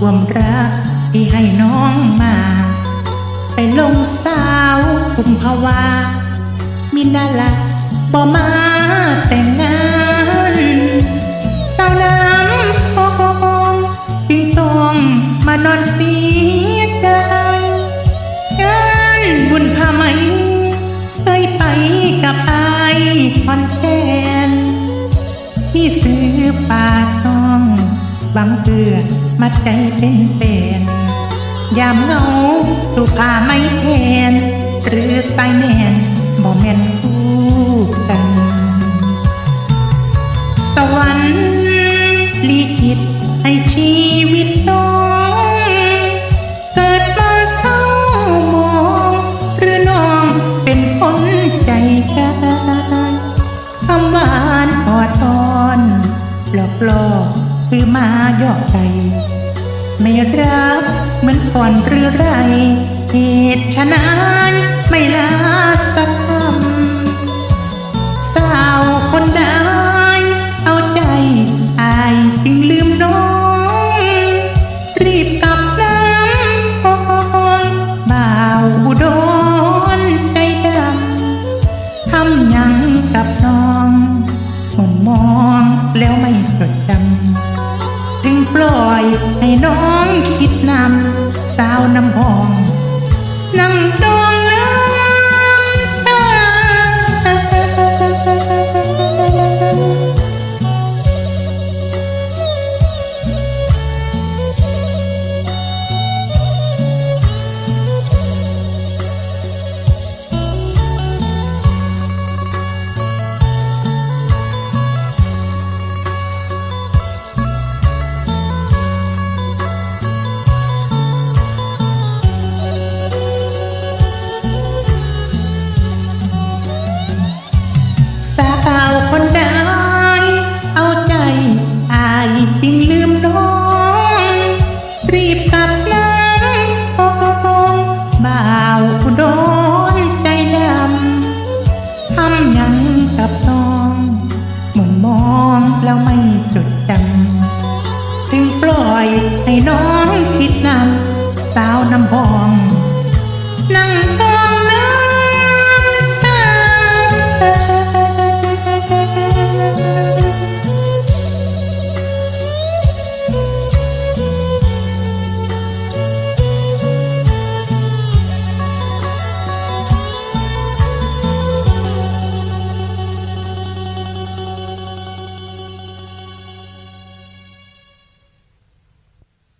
ความรักที่ให้น้องมา ไปลงสาวกุมภาวา มินาละบ่มาแต่งงาน สาวน้ำทองจึงต้องมานอนเสียดายงานบุญพาไหมเคยไปกับอายคอนแกนที่ซื้อปากท้อ งหวังเพื่อมัดใจเป็นเป็นยามเงาถูกพาไม่แทนหรือสายแมนบ่แม่นคู่กัน สวรรค์ลิขิตให้ชีวิตน้อง เกิดมาเศร้ามอง หรือน้องเป็นคนใจกล้าคำหวานออดอ่อนหลอกหลอก คือมาหยอกใจ ไม่รักเหมือนก่อนหรือไร เหตุชะนายไม่ลาสักคำสาวคนใดเอาใจอายจึงลืมน้อง รีบกลับน้ำพองบ่าวอุดรใจดำทำยังกับน้อง ให้น้องคิดนำสาวน้ำหอง ให้น้องคิดนำสาวน้ำพองนั่ง